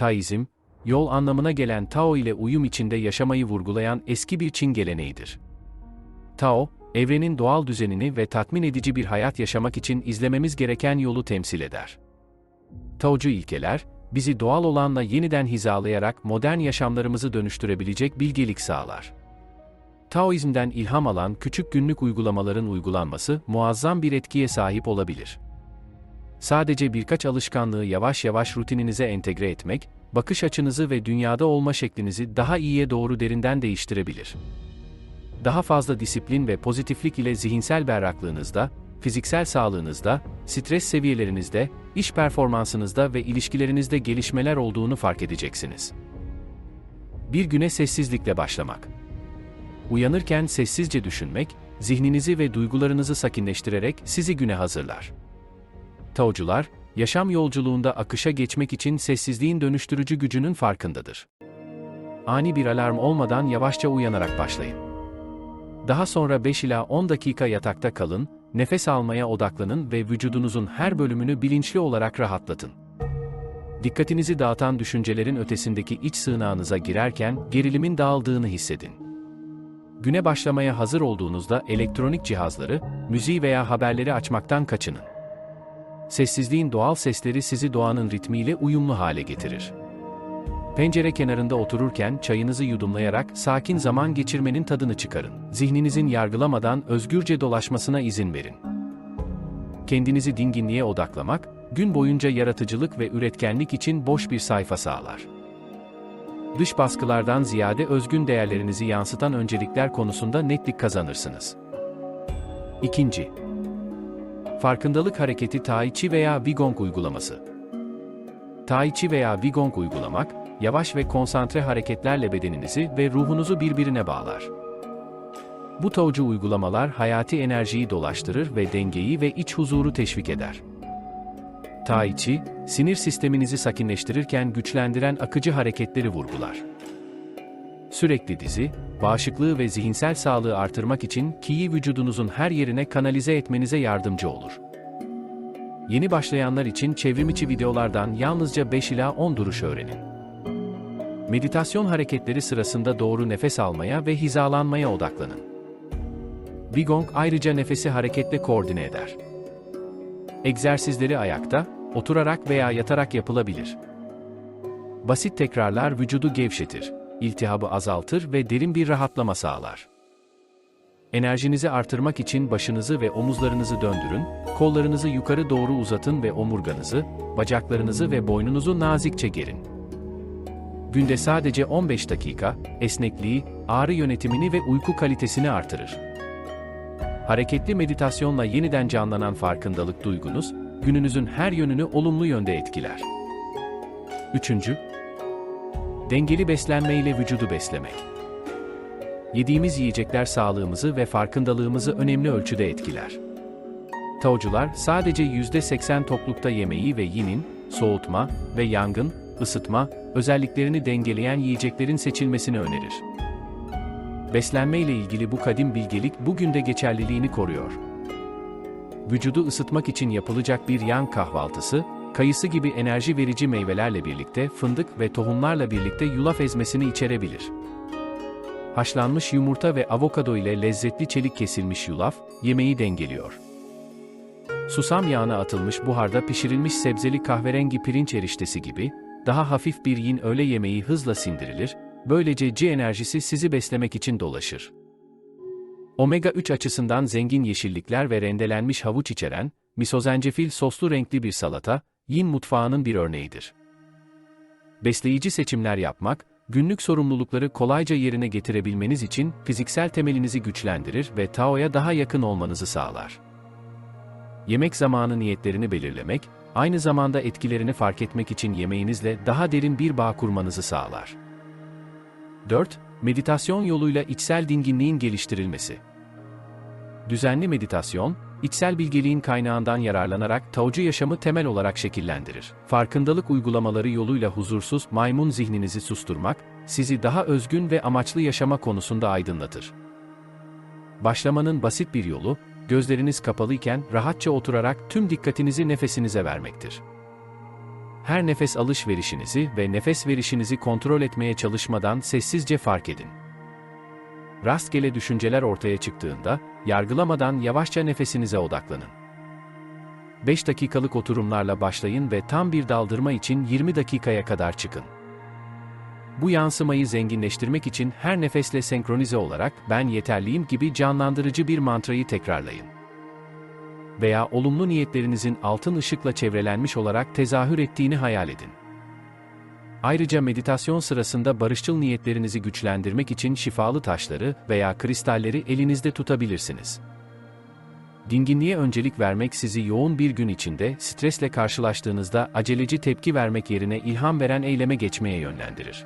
Taizm, yol anlamına gelen Tao ile uyum içinde yaşamayı vurgulayan eski bir Çin geleneğidir. Tao, evrenin doğal düzenini ve tatmin edici bir hayat yaşamak için izlememiz gereken yolu temsil eder. Taocu ilkeler, bizi doğal olanla yeniden hizalayarak modern yaşamlarımızı dönüştürebilecek bilgelik sağlar. Taoizmden ilham alan küçük günlük uygulamaların uygulanması muazzam bir etkiye sahip olabilir. Sadece birkaç alışkanlığı yavaş yavaş rutininize entegre etmek, bakış açınızı ve dünyada olma şeklinizi daha iyiye doğru derinden değiştirebilir. Daha fazla disiplin ve pozitiflik ile zihinsel berraklığınızda, fiziksel sağlığınızda, stres seviyelerinizde, iş performansınızda ve ilişkilerinizde gelişmeler olduğunu fark edeceksiniz. Bir güne sessizlikle başlamak. Uyanırken sessizce düşünmek, zihninizi ve duygularınızı sakinleştirerek sizi güne hazırlar. Taocular, yaşam yolculuğunda akışa geçmek için sessizliğin dönüştürücü gücünün farkındadır. Ani bir alarm olmadan yavaşça uyanarak başlayın. Daha sonra 5 ila 10 dakika yatakta kalın, nefes almaya odaklanın ve vücudunuzun her bölümünü bilinçli olarak rahatlatın. Dikkatinizi dağıtan düşüncelerin ötesindeki iç sığınağınıza girerken gerilimin dağıldığını hissedin. Güne başlamaya hazır olduğunuzda elektronik cihazları, müziği veya haberleri açmaktan kaçının. Sessizliğin doğal sesleri sizi doğanın ritmiyle uyumlu hale getirir. Pencere kenarında otururken çayınızı yudumlayarak sakin zaman geçirmenin tadını çıkarın. Zihninizin yargılamadan özgürce dolaşmasına izin verin. Kendinizi dinginliğe odaklamak, gün boyunca yaratıcılık ve üretkenlik için boş bir sayfa sağlar. Dış baskılardan ziyade özgün değerlerinizi yansıtan öncelikler konusunda netlik kazanırsınız. İkinci, Farkındalık hareketi Tai Chi veya Wigong uygulaması. Tai Chi veya Wigong uygulamak, yavaş ve konsantre hareketlerle bedeninizi ve ruhunuzu birbirine bağlar. Bu taocu uygulamalar hayati enerjiyi dolaştırır ve dengeyi ve iç huzuru teşvik eder. Tai Chi, sinir sisteminizi sakinleştirirken güçlendiren akıcı hareketleri vurgular. Sürekli dizi, bağışıklığı ve zihinsel sağlığı artırmak için ki'yi vücudunuzun her yerine kanalize etmenize yardımcı olur. Yeni başlayanlar için çevrimiçi videolardan yalnızca 5 ila 10 duruş öğrenin. Meditasyon hareketleri sırasında doğru nefes almaya ve hizalanmaya odaklanın. Wigong ayrıca nefesi hareketle koordine eder. Egzersizleri ayakta, oturarak veya yatarak yapılabilir. Basit tekrarlar vücudu gevşetir, iltihabı azaltır ve derin bir rahatlama sağlar. Enerjinizi artırmak için başınızı ve omuzlarınızı döndürün, kollarınızı yukarı doğru uzatın ve omurganızı, bacaklarınızı ve boynunuzu nazikçe gerin. Günde sadece 15 dakika, esnekliği, ağrı yönetimini ve uyku kalitesini artırır. Hareketli meditasyonla yeniden canlanan farkındalık duygunuz, gününüzün her yönünü olumlu yönde etkiler. Üçüncü, Dengeli beslenme ile vücudu beslemek. Yediğimiz yiyecekler sağlığımızı ve farkındalığımızı önemli ölçüde etkiler. Taocular sadece %80 toklukta yemeği ve yinin, soğutma ve yangın, ısıtma, özelliklerini dengeleyen yiyeceklerin seçilmesini önerir. Beslenme ile ilgili bu kadim bilgelik bugün de geçerliliğini koruyor. Vücudu ısıtmak için yapılacak bir yan kahvaltısı, kayısı gibi enerji verici meyvelerle birlikte fındık ve tohumlarla birlikte yulaf ezmesini içerebilir. Haşlanmış yumurta ve avokado ile lezzetli çelik kesilmiş yulaf, yemeği dengeliyor. Susam yağına atılmış buharda pişirilmiş sebzeli kahverengi pirinç eriştesi gibi, daha hafif bir yin öğle yemeği hızla sindirilir, böylece C enerjisi sizi beslemek için dolaşır. Omega 3 açısından zengin yeşillikler ve rendelenmiş havuç içeren, misozencefil soslu renkli bir salata, yin mutfağının bir örneğidir. Besleyici seçimler yapmak, günlük sorumlulukları kolayca yerine getirebilmeniz için fiziksel temelinizi güçlendirir ve Tao'ya daha yakın olmanızı sağlar. Yemek zamanı niyetlerini belirlemek, aynı zamanda etkilerini fark etmek için yemeğinizle daha derin bir bağ kurmanızı sağlar. 4. Meditasyon yoluyla içsel dinginliğin geliştirilmesi. Düzenli meditasyon, içsel bilgeliğin kaynağından yararlanarak taocu yaşamı temel olarak şekillendirir. Farkındalık uygulamaları yoluyla huzursuz maymun zihninizi susturmak, sizi daha özgün ve amaçlı yaşama konusunda aydınlatır. Başlamanın basit bir yolu, gözleriniz kapalıyken rahatça oturarak tüm dikkatinizi nefesinize vermektir. her nefes alışverişinizi ve nefes verişinizi kontrol etmeye çalışmadan sessizce fark edin. Rastgele düşünceler ortaya çıktığında, yargılamadan yavaşça nefesinize odaklanın. 5 dakikalık oturumlarla başlayın ve tam bir daldırma için 20 dakikaya kadar çıkın. Bu yansımayı zenginleştirmek için her nefesle senkronize olarak ben yeterliyim gibi canlandırıcı bir mantrayı tekrarlayın. Veya olumlu niyetlerinizin altın ışıkla çevrelenmiş olarak tezahür ettiğini hayal edin. Ayrıca meditasyon sırasında barışçıl niyetlerinizi güçlendirmek için şifalı taşları veya kristalleri elinizde tutabilirsiniz. Dinginliğe öncelik vermek sizi yoğun bir gün içinde stresle karşılaştığınızda aceleci tepki vermek yerine ilham veren eyleme geçmeye yönlendirir.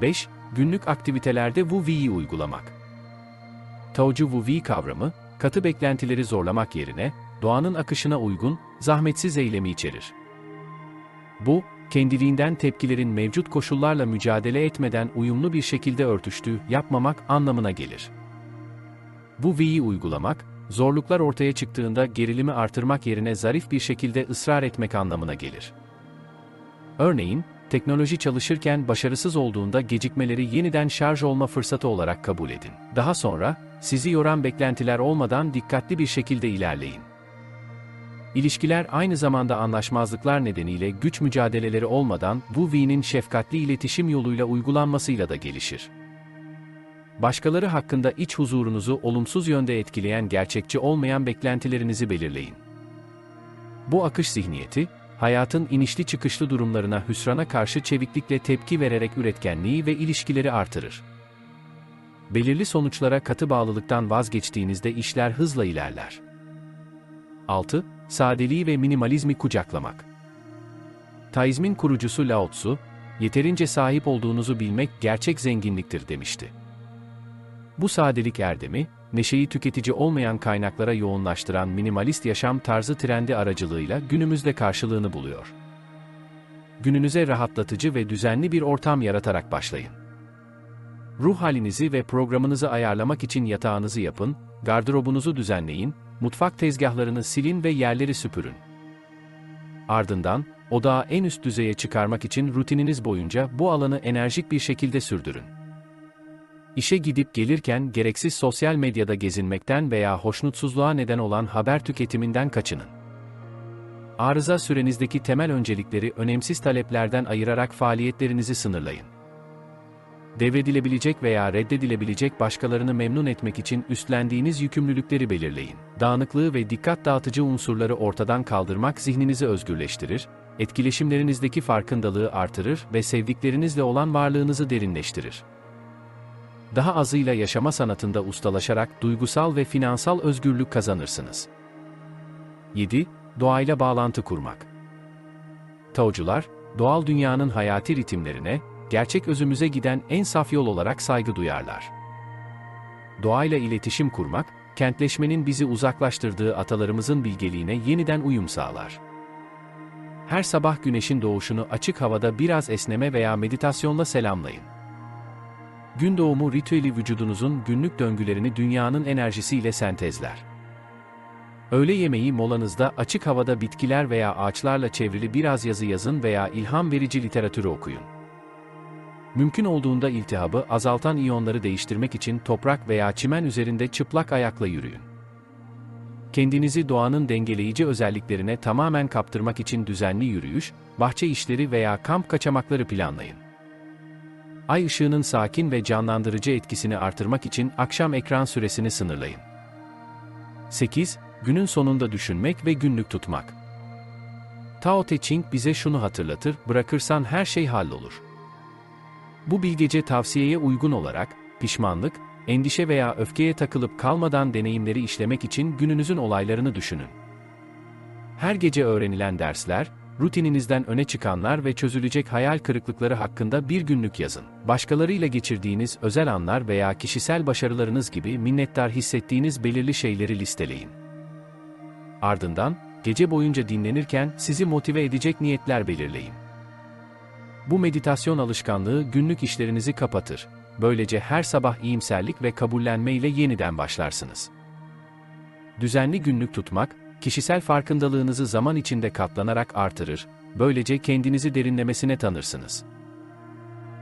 5. Günlük aktivitelerde Wu Wi'yi uygulamak. Taocu Wu Wei kavramı, katı beklentileri zorlamak yerine, doğanın akışına uygun, zahmetsiz eylemi içerir. Bu, kendiliğinden tepkilerin mevcut koşullarla mücadele etmeden uyumlu bir şekilde örtüştüğü, yapmamak anlamına gelir. Bu Wi'yi uygulamak, zorluklar ortaya çıktığında gerilimi artırmak yerine zarif bir şekilde ısrar etmek anlamına gelir. Örneğin, teknoloji çalışırken başarısız olduğunda gecikmeleri yeniden şarj olma fırsatı olarak kabul edin. Daha sonra, sizi yoran beklentiler olmadan dikkatli bir şekilde ilerleyin. İlişkiler aynı zamanda anlaşmazlıklar nedeniyle güç mücadeleleri olmadan bu V'nin şefkatli iletişim yoluyla uygulanmasıyla da gelişir. Başkaları hakkında iç huzurunuzu olumsuz yönde etkileyen gerçekçi olmayan beklentilerinizi belirleyin. Bu akış zihniyeti, hayatın inişli çıkışlı durumlarına hüsrana karşı çeviklikle tepki vererek üretkenliği ve ilişkileri artırır. Belirli sonuçlara katı bağlılıktan vazgeçtiğinizde işler hızla ilerler. 6. Sadeliği ve minimalizmi kucaklamak. Taizmin kurucusu Lao Tzu, yeterince sahip olduğunuzu bilmek gerçek zenginliktir demişti. Bu sadelik erdemi, neşeyi tüketici olmayan kaynaklara yoğunlaştıran minimalist yaşam tarzı trendi aracılığıyla günümüzde karşılığını buluyor. Gününüze rahatlatıcı ve düzenli bir ortam yaratarak başlayın. Ruh halinizi ve programınızı ayarlamak için yatağınızı yapın, gardırobunuzu düzenleyin, mutfak tezgahlarını silin ve yerleri süpürün. Ardından, odağı en üst düzeye çıkarmak için rutininiz boyunca bu alanı enerjik bir şekilde sürdürün. İşe gidip gelirken gereksiz sosyal medyada gezinmekten veya hoşnutsuzluğa neden olan haber tüketiminden kaçının. Arıza sürenizdeki temel öncelikleri önemsiz taleplerden ayırarak faaliyetlerinizi sınırlayın. Devredilebilecek veya reddedilebilecek başkalarını memnun etmek için üstlendiğiniz yükümlülükleri belirleyin. Dağınıklığı ve dikkat dağıtıcı unsurları ortadan kaldırmak zihninizi özgürleştirir, etkileşimlerinizdeki farkındalığı artırır ve sevdiklerinizle olan varlığınızı derinleştirir daha azıyla yaşama sanatında ustalaşarak duygusal ve finansal özgürlük kazanırsınız. 7. Doğayla bağlantı kurmak. Taocular, doğal dünyanın hayati ritimlerine, gerçek özümüze giden en saf yol olarak saygı duyarlar. Doğayla iletişim kurmak, kentleşmenin bizi uzaklaştırdığı atalarımızın bilgeliğine yeniden uyum sağlar. Her sabah güneşin doğuşunu açık havada biraz esneme veya meditasyonla selamlayın. Gün doğumu ritüeli vücudunuzun günlük döngülerini dünyanın enerjisiyle sentezler. Öğle yemeği molanızda açık havada bitkiler veya ağaçlarla çevrili biraz yazı yazın veya ilham verici literatürü okuyun. Mümkün olduğunda iltihabı azaltan iyonları değiştirmek için toprak veya çimen üzerinde çıplak ayakla yürüyün. Kendinizi doğanın dengeleyici özelliklerine tamamen kaptırmak için düzenli yürüyüş, bahçe işleri veya kamp kaçamakları planlayın. Ay ışığının sakin ve canlandırıcı etkisini artırmak için akşam ekran süresini sınırlayın. 8. Günün sonunda düşünmek ve günlük tutmak. Tao Te Ching bize şunu hatırlatır, bırakırsan her şey hallolur. Bu bilgece tavsiyeye uygun olarak, pişmanlık, endişe veya öfkeye takılıp kalmadan deneyimleri işlemek için gününüzün olaylarını düşünün. Her gece öğrenilen dersler, rutininizden öne çıkanlar ve çözülecek hayal kırıklıkları hakkında bir günlük yazın. Başkalarıyla geçirdiğiniz özel anlar veya kişisel başarılarınız gibi minnettar hissettiğiniz belirli şeyleri listeleyin. Ardından, gece boyunca dinlenirken sizi motive edecek niyetler belirleyin. Bu meditasyon alışkanlığı günlük işlerinizi kapatır. Böylece her sabah iyimserlik ve kabullenme ile yeniden başlarsınız. Düzenli günlük tutmak, kişisel farkındalığınızı zaman içinde katlanarak artırır, böylece kendinizi derinlemesine tanırsınız.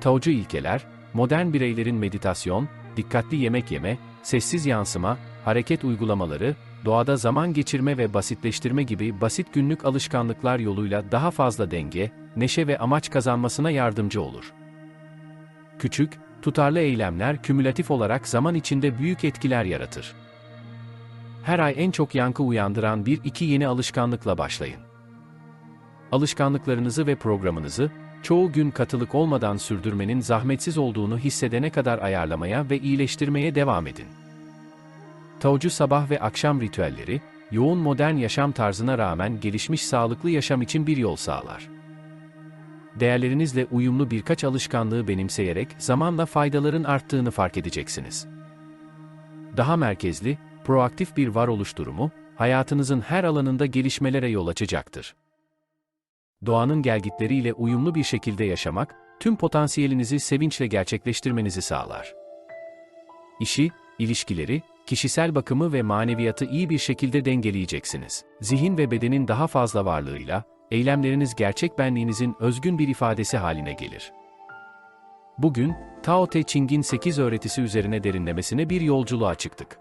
Taocu ilkeler, modern bireylerin meditasyon, dikkatli yemek yeme, sessiz yansıma, hareket uygulamaları, doğada zaman geçirme ve basitleştirme gibi basit günlük alışkanlıklar yoluyla daha fazla denge, neşe ve amaç kazanmasına yardımcı olur. Küçük, tutarlı eylemler kümülatif olarak zaman içinde büyük etkiler yaratır. Her ay en çok yankı uyandıran bir iki yeni alışkanlıkla başlayın. Alışkanlıklarınızı ve programınızı, çoğu gün katılık olmadan sürdürmenin zahmetsiz olduğunu hissedene kadar ayarlamaya ve iyileştirmeye devam edin. Taocu sabah ve akşam ritüelleri, yoğun modern yaşam tarzına rağmen gelişmiş sağlıklı yaşam için bir yol sağlar. Değerlerinizle uyumlu birkaç alışkanlığı benimseyerek zamanla faydaların arttığını fark edeceksiniz. Daha merkezli, proaktif bir varoluş durumu, hayatınızın her alanında gelişmelere yol açacaktır. Doğanın gelgitleriyle uyumlu bir şekilde yaşamak, tüm potansiyelinizi sevinçle gerçekleştirmenizi sağlar. İşi, ilişkileri, kişisel bakımı ve maneviyatı iyi bir şekilde dengeleyeceksiniz. Zihin ve bedenin daha fazla varlığıyla, eylemleriniz gerçek benliğinizin özgün bir ifadesi haline gelir. Bugün, Tao Te Ching'in 8 öğretisi üzerine derinlemesine bir yolculuğa çıktık.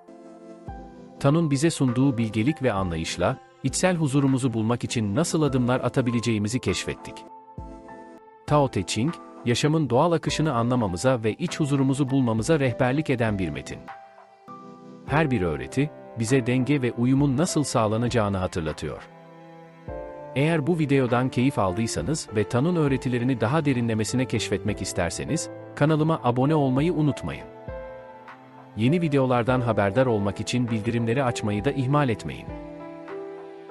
Tan'ın bize sunduğu bilgelik ve anlayışla, içsel huzurumuzu bulmak için nasıl adımlar atabileceğimizi keşfettik. Tao Te Ching, yaşamın doğal akışını anlamamıza ve iç huzurumuzu bulmamıza rehberlik eden bir metin. Her bir öğreti, bize denge ve uyumun nasıl sağlanacağını hatırlatıyor. Eğer bu videodan keyif aldıysanız ve Tan'ın öğretilerini daha derinlemesine keşfetmek isterseniz, kanalıma abone olmayı unutmayın. Yeni videolardan haberdar olmak için bildirimleri açmayı da ihmal etmeyin.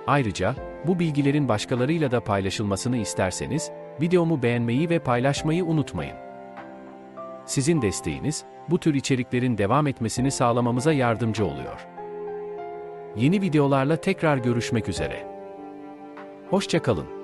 Ayrıca, bu bilgilerin başkalarıyla da paylaşılmasını isterseniz, videomu beğenmeyi ve paylaşmayı unutmayın. Sizin desteğiniz, bu tür içeriklerin devam etmesini sağlamamıza yardımcı oluyor. Yeni videolarla tekrar görüşmek üzere. Hoşçakalın.